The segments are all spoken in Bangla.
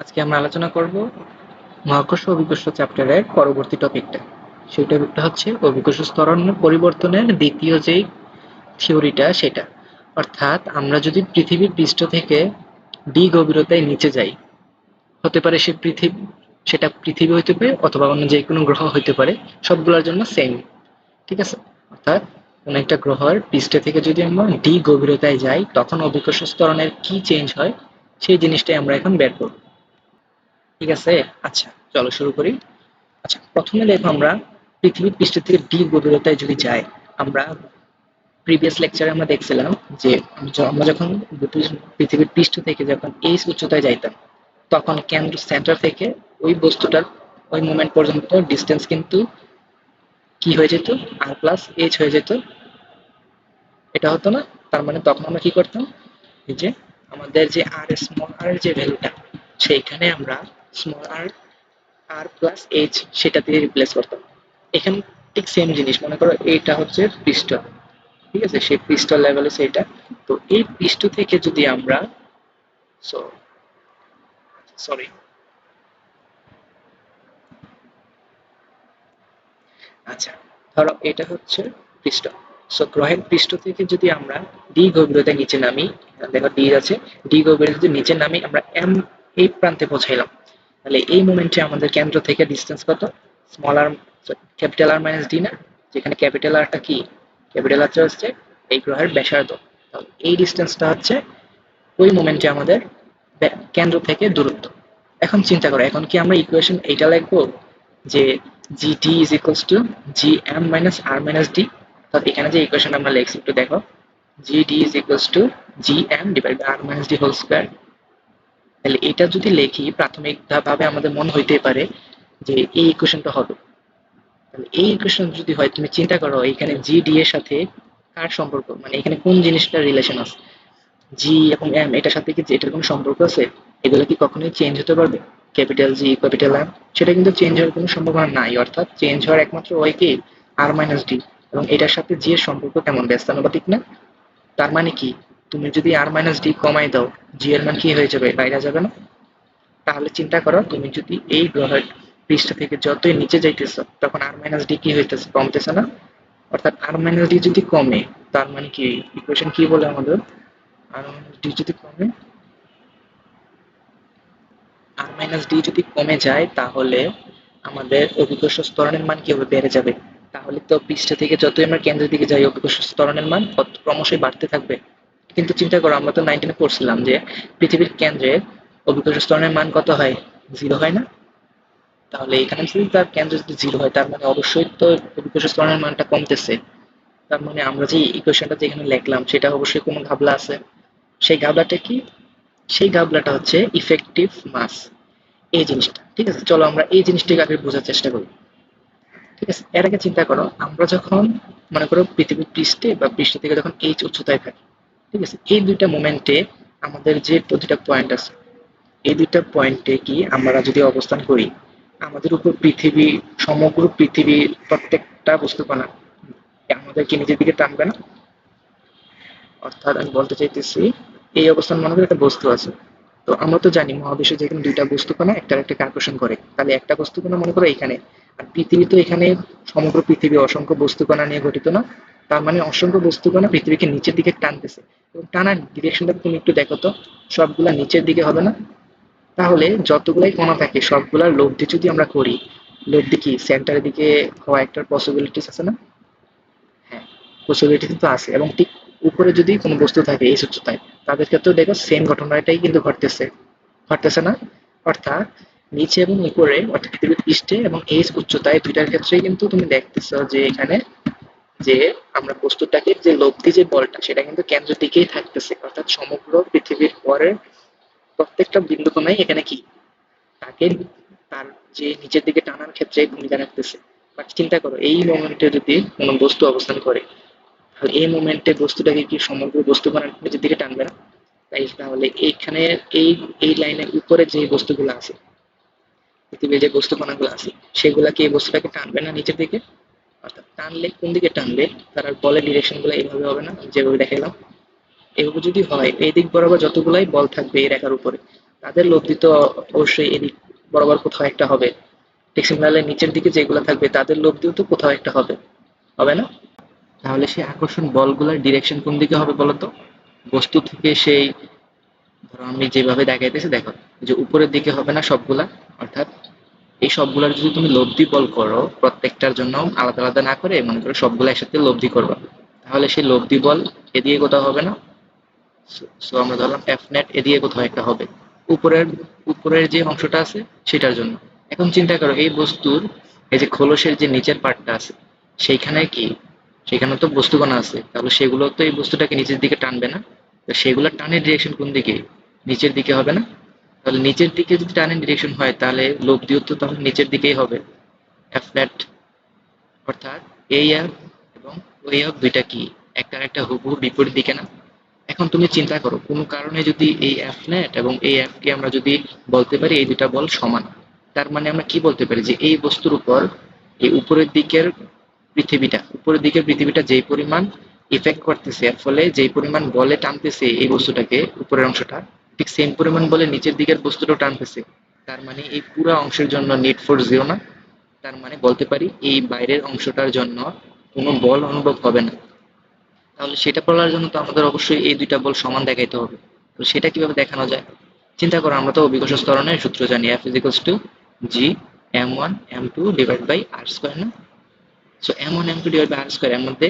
আজকে আমরা আলোচনা করব মহাকর্ষ অভিকর্ষ চ্যাপ্টারের পরবর্তী টপিকটা সেই টপিকটা হচ্ছে অভিকর্ষ স্তরণ পরিবর্তনের দ্বিতীয় যেই থিওরিটা সেটা। অর্থাৎ আমরা যদি পৃথিবীর পৃষ্ঠ থেকে ডি গভীরতায় নিচে যাই, হতে পারে সে পৃথিবী, সেটা পৃথিবী হইতে পারে অথবা অন্য যে কোনো গ্রহ হইতে পারে, সবগুলোর জন্য সেম ঠিক আছে? অর্থাৎ কোনো একটা গ্রহের পৃষ্ঠ থেকে যদি আমরা ডি গভীরতায় যাই, তখন অভিকর্ষ স্তরণের কি চেঞ্জ হয়, সেই জিনিসটাই আমরা এখন বের করব। ঠিক আছে? আচ্ছা চলো শুরু করি। আচ্ছা প্রথমে দেখো আমরা পৃথিবীর পৃষ্ঠ থেকে ডি গভীরতায় যদি যাই, আমরা প্রিভিয়াস লেকচারে আমরা দেখছিলাম যে আমরা যখন পৃথিবীর পৃষ্ঠ থেকে যখন এইচ উচ্চতায় যাইতাম, তখন কেন্দ্র সেন্টার থেকে ওই বস্তুটার ওই মোমেন্ট পর্যন্ত ডিস্টেন্স কিন্তু কি হয়ে যেত? আর প্লাস এইচ হয়ে যেত। এটা হতো না? তার মানে তখন আমরা কি করতাম? এই যে আমাদের যে আর স্মল আর যে ভ্যালুটা সেইখানে আমরা small R R plus H সেটা দিয়ে রিপ্লেস করতাম। এখানে ঠিক সেম জিনিস, মনে করো এইটা হচ্ছে পৃষ্ঠ ঠিক আছে? সেই পৃষ্ঠ লেভেলে সেইটা তো এই পৃষ্ঠ থেকে যদি আমরা সো সরি আচ্ছা ধরো এটা হচ্ছে পৃষ্ঠ। সো গ্রহের পৃষ্ঠ থেকে যদি আমরা ডি গভীরতায় নিচে নামি দেখো ডি আছে ডি গভীরতা যদি নিচে নামি, আমরা এম এই প্রান্তে পৌঁছাইলাম। তাহলে এই মোমেন্টে আমাদের কেন্দ্র থেকে ডিস্টেন্স কত? Small R capital R minus D না? যেখানে ক্যাপিটাল আরটা কি? ক্যাপিটাল আরটা হচ্ছে এই গ্রহের ব্যাসার্ধ। তাহলে এই ডিস্টেন্সটা হচ্ছে ওই মোমেন্টে আমাদের কেন্দ্র থেকে দূরত্ব। এখন চিন্তা করো, এখন কি আমরা ইকুয়েশন এইটা লিখব? যে gt is to G M minus r minus d অর্থাৎ এখানে যে ইকুয়েশন আমরা লিখছি, একটু দেখো। Gd is equals to gm divided by r minus D whole square তাহলে এটা যদি লেখি প্রাথমিক ভাবে আমাদের মনে হইতে পারে যে এই ইকুয়েশনটা হবে। তাহলে এই ইকুয়েশন যদি হয়, তুমি চিন্তা করো এখানে gd এর সাথে কার সম্পর্ক? মানে এখানে কোন জিনিসটার রিলেশন আছে? জি এবং এম এটার সাথে কি এটার কোনো সম্পর্ক আছে? এগুলো কি কখনোই চেঞ্জ হতে পারবে? ক্যাপিটাল জি ক্যাপিটাল এম সেটা কিন্তু চেঞ্জ হওয়ার কোনো সম্ভাবনা নাই, অর্থাৎ চেঞ্জ হওয়ার একমাত্র ওই কি? আর মাইনাস ডি এবং এটার সাথে জি এর সম্পর্ক কেমন? ব্যস্তানুপাতিক না? তার মানে কি? তুমি যদি আর মাইনাস ডি কমাই দাও জি এর মান কি হয়ে যাবে? বাইরে যাবে না। তাহলে চিন্তা করো, তুমি যদি এই গ্রহের পৃষ্ঠ থেকে যতই নিচে যাইতেছ, তখন আর মাইনাস ডি কি হইতেছে? কমতেছে না। অর্থাৎ আর মাইনাস ডি যদি কমে, তার মানে কি? ইকুয়েশন কি বলে আমাদের? আর মাইনাস ডি যদি কমে আর মাইনাস ডি যদি কমে যায়, তাহলে আমাদের অভিকর্ষ স্তরণের মান কীভাবে বেড়ে যাবে? তাহলে তো পৃষ্ঠ থেকে যতই আমরা কেন্দ্রের দিকে যাই, অভিকর্ষ স্তরণের মান ক্রমশই বাড়তে থাকবে। কিন্তু চিন্তা করো, আমরা তো নাইনটিনে পড়ছিলাম যে পৃথিবীর কেন্দ্রে অভিকর্ষ স্তরণের মান কত হয়? জিরো হয় না? তাহলে এখানে যদি তার কেন্দ্র যদি জিরো হয়, তার মানে অবশ্যই তো অভিকর্ষ স্তরণের মানটা কমতেছে। তার মানে আমরা যে ইকুয়েশনটা যেখানে লিখলাম, সেটা অবশ্যই কোনো ঘাবলা আছে। সেই ঘাবলাটা কি? সেই ঘাবলাটা হচ্ছে ইফেক্টিভ মাস এই জিনিসটা, ঠিক আছে? চলো আমরা এই জিনিসটাকে আগে বোঝার চেষ্টা করি। ঠিক আছে? এর আগে চিন্তা করো, আমরা যখন মনে করো পৃথিবীর পৃষ্ঠে বা পৃষ্ঠ থেকে যখন এইচ উচ্চতায় থাকি ঠিক আছে, এই দুইটা মোমেন্টে আমাদের যে প্রতিটা পয়েন্ট আছে, এই দুইটা পয়েন্টে কি আমরা যদি অবস্থান করি, আমাদের উপর পৃথিবী, সমগ্র পৃথিবী প্রত্যেকটা বস্তুকণা আমাদেরকে নিজের দিকে টানবে না? অর্থাৎ আমি বলতে চাইতেছি, এই অবস্থান মনে করি একটা বস্তু আছে। তো আমরা তো জানি, মহাবিশ্বে যেখানে দুইটা বস্তু কণা একটা একটাকে আকর্ষণ করে। তাহলে একটা বস্তু কণা মনে করো এখানে। আর পৃথিবী তো এখানে সমগ্র পৃথিবী অসংখ্য বস্তু কণা নিয়ে গঠিত না। তার মানে অসংখ্য বস্তু কণা পৃথিবীকে নিচের দিকে টানতেছে? এবং টানার ডিরেকশনটা তুমি একটু দেখো তো, সবগুলা নিচের দিকে হবে না? তাহলে যতগুলাই কণা থাকে, সবগুলার লব্ধি যদি আমরা করি, লব্ধি কি সেন্টারের দিকে হওয়া একটা পসিবিলিটিস আছে না? হ্যাঁ পসিবিলিটি কিন্তু আছে। এবং ঠিক উপরে যদি কোনো বস্তু থাকে, এই উচ্চতায় তাদের ক্ষেত্রেও দেখো সেম ঘটনাটাই কিন্তু ঘটতেছে। ঘটতেছে না? অর্থাৎ নিচে এবং উপরে, অর্থাৎ পৃথিবীর পৃষ্ঠে এবং এই উচ্চতায় দুইটার ক্ষেত্রেই কিন্তু তুমি দেখতেছো যে এখানে যে আমরা বস্তুটাকে যে লব্ধি যে বলটা, সেটা কিন্তু কেন্দ্রের দিকেই থাকতেছে। অর্থাৎ সমগ্র পৃথিবীর পরে প্রত্যেকটা বিন্দু কোনায় এখানে কি? তাকে তার যে নিচের দিকে টানার ক্ষেত্রে ভূমিকা রাখতেছে। বাট চিন্তা করো, এই মোমেন্টে যদি কোনো বস্তু অবস্থান করে, তাহলে এই মোমেন্টে বস্তুটাকে কি সমগ্র বস্তু নিজের দিকে টানবে না? তাই তাহলে এইখানে এই এই লাইনের উপরে যে বস্তুগুলো আছে, পৃথিবীর যে বস্তু কণাগুলো আছে সেগুলা কি এই বস্তুটাকে টানবে না নিচের দিকে? অর্থাৎ টানলে কোন দিকে টানবে তার আর বলের ডিরেকশনগুলো এইভাবে হবে না, যেভাবে দেখালাম এভাবে যদি হয়, এই দিক বরাবর যতগুলাই বল থাকবে এই রেখার উপরে, তাদের লব্ধি তো অবশ্যই এদিক বরাবর কোথাও একটা হবে। ঠিক সিগন্যালের নিচের দিকে যেগুলো থাকবে, তাদের লব্ধিও তো কোথাও একটা হবে। হবে না? তাহলে সেই আকর্ষণ বলগুলোর ডিরেকশন কোন দিকে হবে বলতো বস্তু থেকে সেই, ধরো আমি যেভাবে দেখাইতেছি, দেখো, যে উপরের দিকে হবে না সবগুলা, অর্থাৎ এই সবগুলার যদি তুমি লব্ধি বল করো, প্রত্যেকটার জন্য আলাদা আলাদা না করে মনে করো সবগুলো একসাথে লব্ধি করবা। তাহলে সেই লব্ধি বল এদিকে কোথাও হবে না। সো আমরা ধরলাম এফ নেট এদিকে কোথাও একটা হবে। উপরের উপরের যে অংশটা আছে সেটার জন্য। এখন চিন্তা করো, এই বস্তুর, এই যে খোলসের যে নিচের পার্টটা আছে, সেইখানে কি সেখানে তো বস্তুকণা আছে। তাহলে সেগুলো তো এই বস্তুটাকে নিচের দিকে টানবে না। তো সেগুলো টানের ডিরেকশন কোন দিকে? নিচের দিকে হবে না? তাহলে নিচের দিকে যদি টানের ডিরেকশন হয়, তাহলে লোভ দিয়েও তো তাহলে নিচের দিকেই হবে। এফ নেট অর্থাৎ এই এফ এবং ওই এফ দুইটা কি? একটা একটা হুবহু বিপরীত দিকে না? এখন তুমি চিন্তা করো, কোনো কারণে যদি এই এফ নেট এবং এই এফ কে আমরা যদি বলতে পারি, এই দুটা বল সমান। তার মানে আমরা কি বলতে পারি? যে এই বস্তুর উপর, এই উপরের দিকের পৃথিবীটা, উপরের দিকের পৃথিবীটা যেই পরিমাণ ইফেক্ট করতেছে, এর ফলে যেই পরিমাণ বলে টানতেছে এই বস্তুটাকে, উপরের অংশটা ঠিক সেম পরিমাণ বলে নিচের দিকের বস্তুটাও টানতেছে। তার মানে এই পুরো অংশের জন্য নেট ফোর্স জিরো না। তার মানে বলতে পারি এই বাইরের অংশটার জন্য কোনো বল অনুভব হবে না। তাহলে সেটা বলার জন্য তো আমাদের অবশ্যই এই দুইটা বল সমান দেখাইতে হবে। তো সেটা কীভাবে দেখানো যায়? চিন্তা করো, আমরা তো অভিকর্ষ ত্বরণের সূত্র জানি। F equals to G M one M two divide by R square না? So M one M two divide by R square এর মধ্যে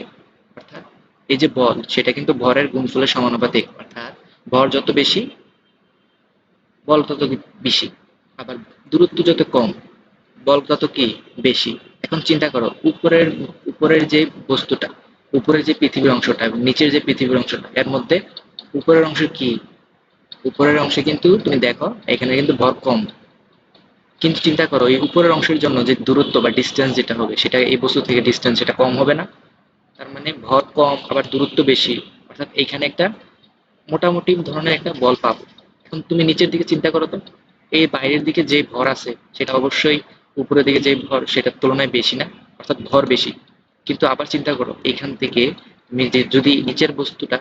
অর্থাৎ এই যে বল, সেটা কিন্তু ভরের গুণফলের সমানুপাতিক। অর্থাৎ ভর যত বেশি বল তত বেশি? আবার দূরত্ব যত কম, বল তত কি বেশি? এখন চিন্তা করো, উপরের উপরের যে বস্তুটা, উপরের যে পৃথিবীর অংশটা এবং নিচের যে পৃথিবীর অংশটা, এর মধ্যে উপরের অংশ কি? উপরের অংশে কিন্তু তুমি দেখো, এখানে কিন্তু ভর কম। কিন্তু চিন্তা করো, এই উপরের অংশের জন্য যে দূরত্ব বা ডিস্টেন্স যেটা হবে, সেটা এই বস্তু থেকে ডিস্টেন্স সেটা কম হবে না। তার মানে ভর কম, আবার দূরত্ব বেশি। অর্থাৎ এখানে একটা মোটামুটি ধরনের একটা বল পাবো। এখন তুমি নিচের দিকে চিন্তা করো তো। এই বাইরের দিকে যে ভর আছে, সেটা অবশ্যই উপরের দিকে যে ভর, সেটার তুলনায় বেশি না, অর্থাৎ ভর বেশি। কিন্তু আবার চিন্তা করো, এখান থেকে তুমি যদি নিচের বস্তুটা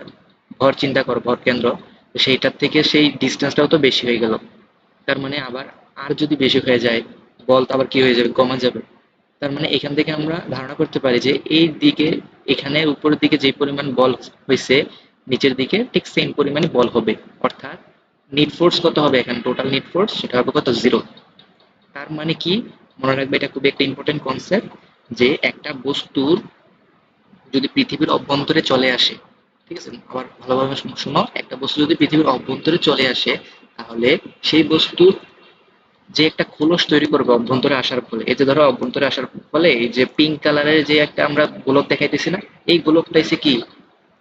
ভর চিন্তা করো, ভর কেন্দ্র সেইটার থেকে সেই ডিস্টেন্সটাও তো বেশি হয়ে গেল। তার মানে আবার আর যদি বেশি হয়ে যায়, বল তো আবার কি হয়ে যাবে, কমা যাবে। তার মানে এখান থেকে আমরা ধারণা করতে পারি যে, এই দিকে, এখানে উপরের দিকে যে পরিমাণ বল হয়েছে নিচের দিকে ঠিক সেম পরিমাণে বল হবে। অর্থাৎ নিট ফোর্স কত হবে এখানে? টোটাল নিট ফোর্স সেটা হবে কত? জিরো তার মানে কি? মনে রাখবে এটা খুবই একটা ইম্পর্টেন্ট কনসেপ্ট যে একটা বস্তুর যদি পৃথিবীর অভ্যন্তরে চলে আসে, ঠিক আছে? আবার ভালোভাবে শোনো, একটা বস্তু যদি পৃথিবীর অভ্যন্তরে চলে আসে, তাহলে সেই বস্তুর যে একটা খোলস তৈরি করবে অভ্যন্তরে আসার ফলে, এই যে ধরো অভ্যন্তরে আসার ফলে এই যে পিঙ্ক কালারের যে একটা আমরা গোলক দেখাইতেছি না, এই গোলকটা এসে কি?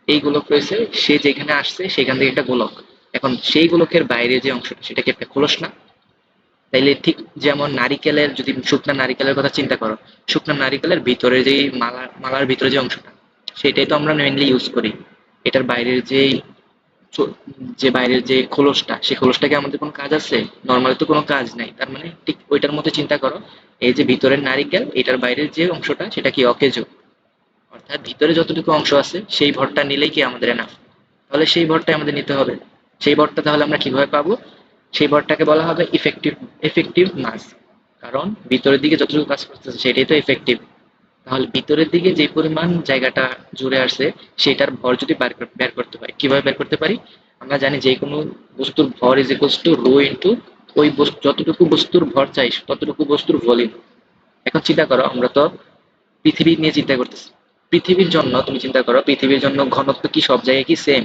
এই গোলক রয়েছে সে যেখানে আসছে সেখান থেকে একটা গোলক। এখন সেই গোলকের বাইরে যে অংশটা, সেটাকে একটা খোলস না। তাইলে ঠিক যেমন নারিকেলের, যদি শুকনা নারিকেলের কথা চিন্তা করো, শুকনা নারিকেলের ভিতরে যে মালা, মালার ভিতরে যে অংশটা, সেটাই তো আমরা মেইনলি ইউজ করি। এটার বাইরের যে যে বাইরের যে খোলসটা, সেই খোলসটাকে আমাদের কোনো কাজ আছে? নর্মালি তো কোনো কাজ নাই। তার মানে ঠিক ওইটার মধ্যে চিন্তা করো, এই যে ভিতরের নারিকেল, এটার বাইরের যে অংশটা, সেটা কি অকেজ? অর্থাৎ ভিতরে যতটুকু অংশ আছে, সেই ভরটা নিলেই কি আমাদের এনাফ তাহলে সেই ভরটাই আমাদের নিতে হবে। সেই বরটা তাহলে আমরা কীভাবে পাবো? সেই বরটাকে বলা হবে ইফেক্টিভ এফেক্টিভ মাস কারণ ভিতরের দিকে যতটুকু কাজ করতেছে সেটাই তো এফেক্টিভ তাহলে ভিতরের দিকে যে পরিমাণ জায়গাটা জুড়ে আসছে, সেটার ভর যদি বের করতে পারি, কীভাবে বের করতে পারি? আমরা জানি যে কোনো বস্তুর ভর is equals to rho into ওই যতটুকু বস্তুর ভর চাই, ততটুকু বস্তুর ভলিউম এখন চিন্তা করো, আমরা তো পৃথিবী নিয়ে চিন্তা করতেছি। পৃথিবীর জন্য, তুমি চিন্তা করো, পৃথিবীর জন্য ঘনত্ব কি সব জায়গায় কি সেম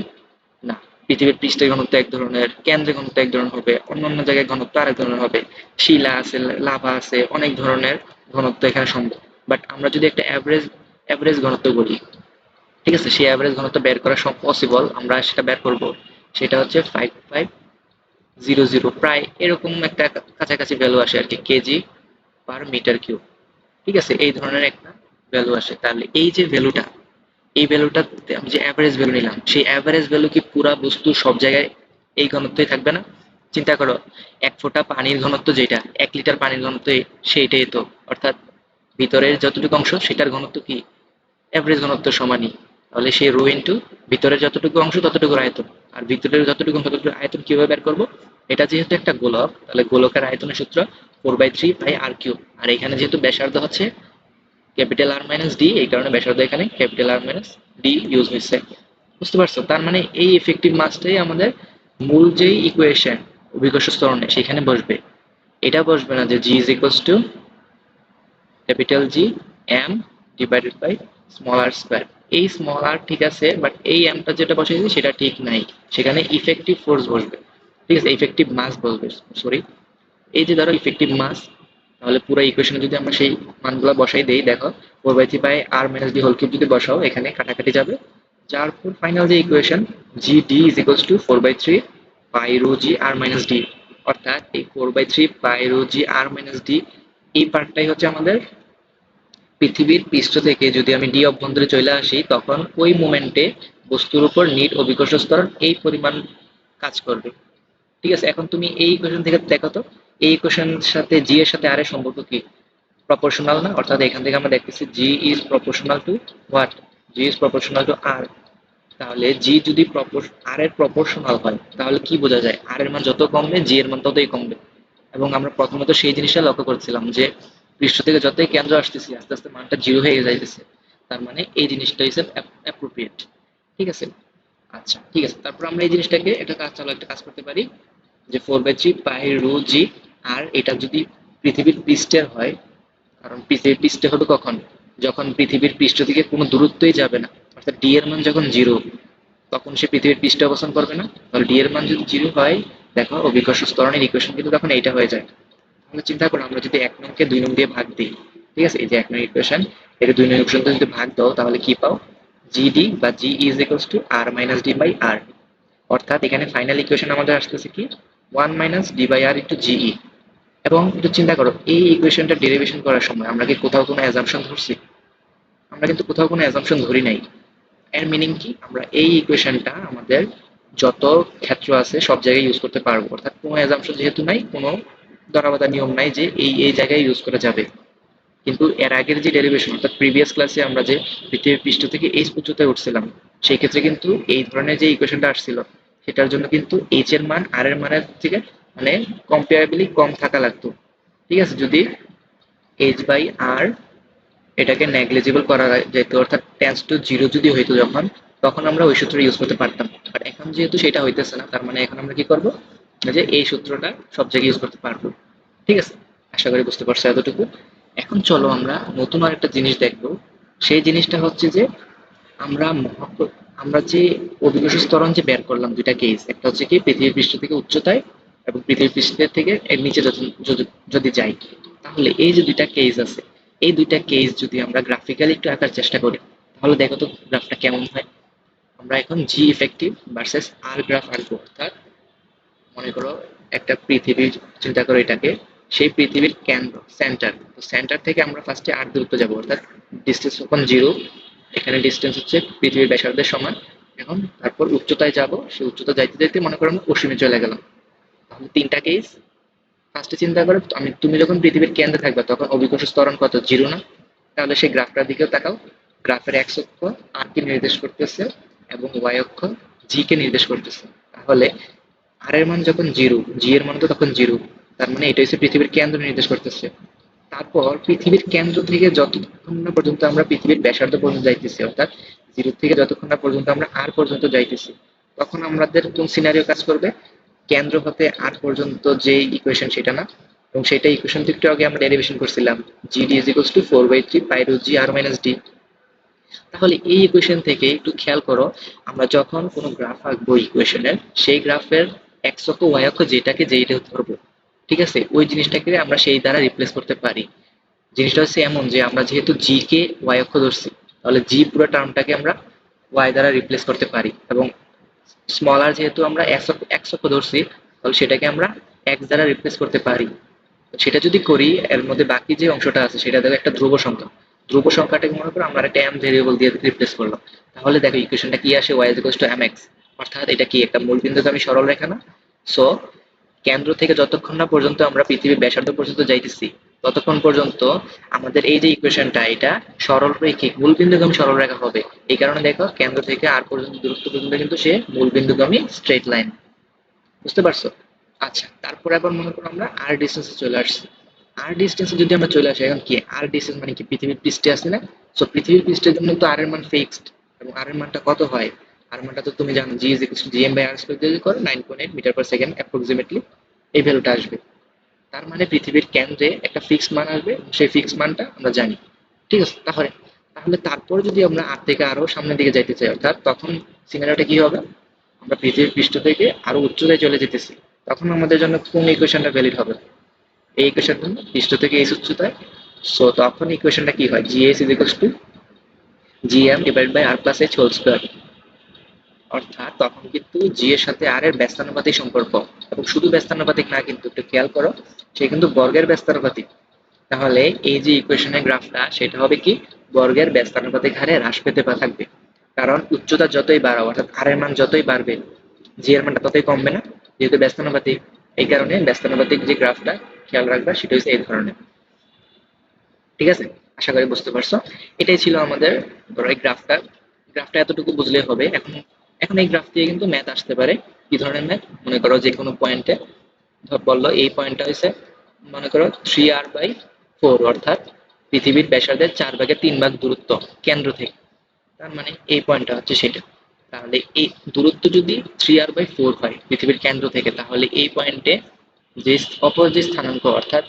না। পৃথিবীর পৃষ্ঠের ঘনত্ব এক ধরনের কেন্দ্রের ঘনত্ব এক ধরনের হবে, অন্য অন্য জায়গায় ঘনত্ব আরেক ধরনের হবে। শিলা আছে, লাভা আছে, অনেক ধরনের ঘনত্ব এখানে সম্ভব। বাট আমরা যদি একটা অ্যাভারেজ অ্যাভারেজ ঘনত্ব বলি ঠিক আছে? সেই অ্যাভারেজ ঘনত্ব বের করা সব পসিবল আমরা সেটা বের করব। সেটা হচ্ছে ফাইভ ফাইভ জিরো জিরো প্রায় এরকম একটা কাছাকাছি ভ্যালু আসে আর কি কেজি পার মিটার কিউব ঠিক আছে? এই ধরনের একটা ভ্যালু আসে। তাহলে এই যে ভ্যালুটা এই ভ্যালুটা আমি যে অ্যাভারেজ ভ্যালু নিলাম, সেই অ্যাভারেজ ভ্যালু কি পুরা বস্তু সব জায়গায় এই ঘনত্বই থাকবে না? চিন্তা করো, এক ফোঁটা পানির ঘনত্ব যেটা, এক লিটার পানির ঘনত্ব সেইটাই তো। অর্থাৎ ভিতরের যতটুকু অংশ, সেটার ঘনত্ব কি? অ্যাভারেজ ঘনত্ব সমানই। তাহলে সেই রো ইন্টু ভিতরের যতটুকু অংশ, ততটুকু আয়তন। আর ভিতরের যতটুকু, ততটুকু আয়তন কীভাবে বের করব? এটা যেহেতু একটা গোলক, তাহলে গোলকের আয়তনের সূত্র four by three by R cube আর এখানে যেহেতু ব্যাসার্ধ হচ্ছে ক্যাপিটাল আর মাইনাস ডি এই কারণে ব্যাসার্ধ এখানে, capital R minus D use হয়েছে বুঝতে পারছ? তার মানে এই ইফেক্টিভ মাসটাই আমাদের মূল যেই ইকুয়েশন অভিকর্ষ সেখানে বসবে। এটা বসবে না যে G is equals to capital G M divided by small R square এই স্মল আর ঠিক আছে বাট এই এমটা যেটা বসাইছি সেটা ঠিক নাই। সেখানে ইফেক্টিভ ফোর্স বসবে। ঠিক আছে ইফেক্টিভ মাস বসবে সরি এই যে ধরো ইফেক্টিভ মাস তাহলে পুরো ইকুয়েশনে যদি আমরা সেই মানগুলো বসাই দেই, দেখো four by three by R minus D whole cube যদি বসাও, এখানে কাটাকাটি যাবে। যার পর ফাইনাল যে equation G D is equals to four by three pi rho G R minus D অর্থাৎ এই four by three pi rho G R minus D এই পার্টটাই হচ্ছে আমাদের পৃথিবীর পৃষ্ঠ থেকে যদি আমি ডি অভ্যন্তরে চলে আসি, তখন ওই মোমেন্টে বস্তুর উপর নিট অভিকর্ষ স্তরণ এই পরিমাণ কাজ করবে। ঠিক আছে? এখন তুমি এই ইকুয়েশন থেকে দেখো তো। এই ইকুয়েশন সাথে জি এর সাথে আর এর সম্পর্ক কি? প্রপোর্শনাল না? অর্থাৎ এখান থেকে আমরা দেখতেছি G is proportional to what G is proportional to R তাহলে জি যদি আর এর প্রপোর্শনাল হয়, তাহলে কি বোঝা যায়? আর এর মান যত কমবে জি এর মান ততই কমবে। এবং আমরা প্রথমত সেই জিনিসটা লক্ষ্য করছিলাম যে, পৃষ্ঠ থেকে যতই কেন্দ্র আসতেছি, আস্তে আস্তে মানটা জিরো হয়ে যাইতেছে। তার মানে এই জিনিসটা হিসেব অ্যাপ্রোপ্রিয়েট ঠিক আছে? আচ্ছা ঠিক আছে। তারপর আমরা এই জিনিসটাকে একটা কাজ চালু একটা কাজ করতে পারি, যে four by three pi rho G R এটা যদি পৃথিবীর পৃষ্ঠের হয়, কারণ পৃথিবীর পৃষ্ঠে হবে কখন? যখন পৃথিবীর পৃষ্ঠ থেকে কোনো দূরত্বই যাবে না, অর্থাৎ ডি এর মান যখন জিরো তখন সে পৃথিবীর পৃষ্ঠে অবস্থান করবে না। তাহলে ডি এর মান যদি জিরো হয়, দেখো অভিকর্ষ স্তরণের ইকুয়েশন কিন্তু তখন এইটা হয়ে যায়। তাহলে চিন্তা করো, আমরা যদি এক নংকে দুই নং দিয়ে ভাগ দিই, ঠিক আছে? এই যে এক নং ইকুয়েশন এটা দুই নং ইকুয়েশন যদি ভাগ দাও, তাহলে কি পাও? জিডি বা G is equals to R minus D by R অর্থাৎ এখানে ফাইনাল ইকুয়েশন আমাদের আসতেছে কি? One minus D by R into GE এবং একটু চিন্তা করো, এই ইকুয়েশনটা ডেরিভেশন করার সময় আমরা কি কোথাও কোনো অ্যাজাম্পশন ধরছি? আমরা কিন্তু কোথাও কোনো অ্যাজাম্পশন ধরি নাই। এর মিনিং কি? আমরা এই ইকুয়েশনটা আমাদের যত ক্ষেত্র আছে সব জায়গায় ইউজ করতে পারব। অর্থাৎ কোনো অ্যাজাম্পশন যেহেতু নাই, কোনো ধরাবাধা নিয়ম নাই যে এই এই জায়গায় ইউজ করা যাবে। কিন্তু এর আগের যে ডেরিভেশন অর্থাৎ প্রিভিয়াস ক্লাসে আমরা যে পৃথিবীর পৃষ্ঠ থেকে এইচ উচ্চতায় উঠছিলাম, সেই ক্ষেত্রে কিন্তু এই ধরনের যে ইকুয়েশনটা আসছিল, সেটার জন্য কিন্তু এইচ এর মান আর এর মানের থেকে মানে কম্পেয়ারেবলি কম থাকা লাগতো। ঠিক আছে, যদি এইচ বাই আর এটাকে নেগলিজিবল করা যেত, অর্থাৎ টেন্স টু জিরো যদি হইতো যখন, তখন আমরা ওই সূত্র ইউজ করতে পারতাম। বাট এখন যেহেতু সেটা হইতেছে না, তার মানে এখন আমরা কি করব? যে এই সূত্রটা সব জায়গায় ইউজ করতে পারব। ঠিক আছে? আশা করি বুঝতে পারছ এতটুকু। এখন চলো আমরা নতুন আর একটা জিনিস দেখব। সেই জিনিসটা হচ্ছে যে আমরা আমরা যে অভিকর্ষ স্তরণ যে বের করলাম দুইটা কেস একটা হচ্ছে কি পৃথিবীর পৃষ্ঠ থেকে উচ্চতায় এবং পৃথিবীর পৃষ্ঠের থেকে এর নিচে যদি যাই, তাহলে এই যে দুইটা কেস আছে, এই দুইটা কেস যদি আমরা গ্রাফিক্যালি একটু আঁকার চেষ্টা করি, তাহলে দেখো তো গ্রাফটা কেমন হয়। আমরা এখন G effective versus R graph আঁকবো, অর্থাৎ মনে করো একটা পৃথিবীর, চিন্তা করো এটাকে, সেই পৃথিবীর কেন্দ্র সেন্টার তো সেন্টার থেকে আমরা ফার্স্টে আর দূরত্ব যাব, অর্থাৎ ডিস্টেন্স যখন জিরো এখানে ডিস্টেন্স হচ্ছে পৃথিবীর ব্যাসার্ধের সমান, এখন তারপর উচ্চতায় যাব, সেই উচ্চতা যাইতে যাইতে মনে করো আমরা পশ্চিমে চলে গেলাম। তাহলে তিনটা কেস ফার্স্টে চিন্তা করো, আমি, তুমি যখন পৃথিবীর কেন্দ্রে থাকবে, তখন অভিকর্ষ স্তরণ কত? জিরো না। তাহলে সেই গ্রাফটার দিকেও তাকাও। গ্রাফের এক্স অক্ষ আর কে নির্দেশ করতেছে এবং ওয়াই অক্ষ জি কে নির্দেশ করতেছে। তাহলে আর এর মান যখন জিরো জি এর মান তো তখন জিরো। তার মানে এটা হচ্ছে পৃথিবীর কেন্দ্র নির্দেশ করতেছে। তারপর পৃথিবীর কেন্দ্র থেকে যতক্ষণ না পর্যন্ত আমরা পৃথিবীর ব্যাসার্ধ পর্যন্ত যাইতেছি, অর্থাৎ জিরো থেকে যতক্ষণ না পর্যন্ত আমরা আর পর্যন্ত যাইতেছি, তখন আমাদের কোন সিনারিও কাজ করবে? কেন্দ্র হতে আর পর্যন্ত যে ইকুয়েশন সেটা না, এবং সেটা ইকুয়েশন একটু আগে আমরা ডেরিভেশন করছিলাম G D is equals to four by three pi G R minus D তাহলে এই ইকুয়েশন থেকে একটু খেয়াল করো, আমরা যখন কোনো গ্রাফ আঁকবো ইকুয়েশনের সেই গ্রাফের এক্স অক্ষ ওয়াই অক্ষ যেটাকে যেইটা ধরবো ঠিক আছে? ওই জিনিসটাকে আমরা সেই দ্বারা রিপ্লেস করতে পারি। জিনিসটা হচ্ছে এমন যে আমরা যেহেতু জি কে ওয়াই অক্ষ ধরছি, তাহলে জি পুরো টার্মটাকে আমরা ওয়াই দ্বারা রিপ্লেস করতে পারি, এবং স্মল আর যেহেতু আমরা এক্স অক্ষ ধরছি, তাহলে সেটাকে আমরা এক্স দ্বারা রিপ্লেস করতে পারি। সেটা যদি করি, এর মধ্যে বাকি যে অংশটা আছে, সেটা দেখো একটা ধ্রুব সংখ্যা। ধ্রুব সংখ্যাটাকে মনে করো আমরা একটা এম ভেরিয়েবল দিয়ে রিপ্লেস করলাম। তাহলে দেখো ইকুয়েশনটা কি আসে? ওয়াই টু এম এক্স অর্থাৎ এটা কি একটা মূল বিন্দুগামী সরল রেখা না? সো কেন্দ্র থেকে যতক্ষণ না পর্যন্ত আমরা পৃথিবীর ব্যাসার্ধ পর্যন্ত যাইতেছি ততক্ষণ পর্যন্ত আমাদের এই যে ইকুয়েশনটা এটা সরল রৈখিক মূল বিন্দুগামী সরল রেখা হবে। এই কারণে দেখো, কেন্দ্র থেকে আর পর্যন্ত দূরত্ব পর্যন্ত কিন্তু সে মূল বিন্দুগামী স্ট্রেট লাইন বুঝতে পারছ? আচ্ছা তারপরে আবার মনে করো আমরা আর ডিস্টেন্সে চলে আসছি। আর ডিস্টেন্সে যদি আমরা চলে আসি, এখন কি? আর ডিস্টেন্স মানে কি? পৃথিবীর পৃষ্ঠে আছে না? সো পৃথিবীর পৃষ্ঠের জন্য তো আর এর মান ফিক্সড এবং আর এর মানটা কত হয়? আর মানটা তো তুমি জানো G is equal to GM by R square যদি করো 9.8 মিটার পার সেকেন্ড অ্যাপ্রক্সিমেটলি এই ভ্যালুটা আসবে। তার মানে পৃথিবীর কেন্দ্রে একটা ফিক্সড মান আসবে, সেই ফিক্সড মানটা আমরা জানি। ঠিক আছে? তাহলে তাহলে তারপর যদি আমরা আর থেকে আরও সামনের দিকে যাইতে চাই, অর্থাৎ তখন সিনারিওটা কি হবে? আমরা পৃথিবীর পৃষ্ঠ থেকে আরও উচ্চতায় চলে যেতেছি। তখন আমাদের জন্য কোন ইকুয়েশনটা ভ্যালিড হবে? এই ইকুয়েশন পৃষ্ঠ থেকে এই উচ্চতায়। সো তখন ইকুয়েশনটা কি হয়? GS is equals to GM divide by R plus H whole square অর্থাৎ তখন কিন্তু জি এর সাথে আর এর ব্যস্তানুপাতিক সম্পর্ক। এবং শুধু ব্যস্তানুপাতিক না, কিন্তু একটু খেয়াল করো, সে কিন্তু বর্গের ব্যস্তানুপাতিক। তাহলে এই যে ইকুয়েশনের গ্রাফটা, সেটা হবে কি? বর্গের ব্যস্তানুপাতিক হারে হ্রাস পেতে থাকবে। কারণ উচ্চতা যতই বাড়াও, অর্থাৎ আর এর মান যতই বাড়বে জি এর মানটা ততই কমবে না, যেহেতু ব্যস্তানুপাতিক। এই কারণে ব্যস্তানুপাতিক যে গ্রাফটা, খেয়াল রাখবা, সেটা হচ্ছে এই ধরনের। ঠিক আছে? আশা করি বুঝতে পারছ। এটাই ছিল আমাদের গ্রাফটা। গ্রাফটা এতটুকু বুঝলে হবে। এখন এখন এই গ্রাফ দিয়ে কিন্তু ম্যাথ আসতে পারে। কি ধরনের ম্যাথ মনে করো যে কোনো পয়েন্টে বলল এই পয়েন্টটা হচ্ছে মনে করো থ্রি আর বাই ফোর অর্থাৎ পৃথিবীর ব্যাসার্ধের চার ভাগের তিন ভাগ দূরত্ব, কেন্দ্র থেকে। তার মানে এই পয়েন্টটা হচ্ছে সেটা। তাহলে এই দূরত্ব যদি থ্রি আর বাই ফোর হয়, পৃথিবীর কেন্দ্র থেকে, তাহলে এই পয়েন্টে যে অপর যে স্থানাঙ্ক, অর্থাৎ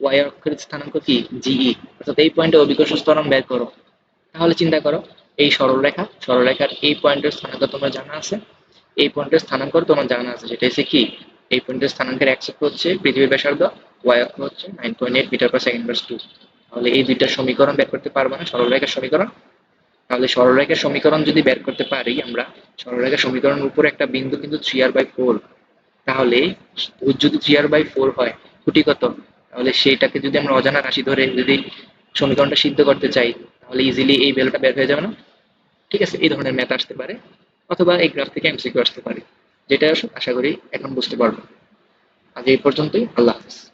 ওয়াই অক্ষের স্থানাঙ্ক কি? জিই অর্থাৎ এই পয়েন্টে অভিকর্ষ ত্বরণ বের করো। তাহলে চিন্তা করো এই সরলরেখা, সরলরেখার এই পয়েন্টের স্থানাঙ্ক তোমার জানা আছে। এই পয়েন্টের স্থানাঙ্ক তোমার জানা আছে সেটা হচ্ছে কি? এই পয়েন্টের স্থানাঙ্কের এক অক্ষ হচ্ছে পৃথিবীর ব্যাসার্ধ, ওয়াই অক্ষ হচ্ছে nine point eight metre per second two তাহলে এই দুইটা সমীকরণ বের করতে পারব না, সরলরেখার সমীকরণ। তাহলে সরলরেখার সমীকরণ যদি বের করতে পারি আমরা, সরলরেখার সমীকরণের উপরে একটা বিন্দু কিন্তু থ্রি আর বাই ফোর তাহলে যদি থ্রি আর বাই ফোর হয়, খুঁটি কত? তাহলে সেইটাকে যদি আমরা অজানা রাশি ধরে যদি সমীকরণটা সিদ্ধ করতে চাই, তাহলে ইজিলি এই ভ্যালুটা বের হয়ে যাবে না। ঠিক আছে, এই ধরনের ম্যাথ আসতে পারে অথবা এই গ্রাফ থেকে এমসিকিউ আসতে পারে, যেটা আশা করি এখন বুঝতে পারব আজ এই পর্যন্তই, আল্লাহ হাফিজ।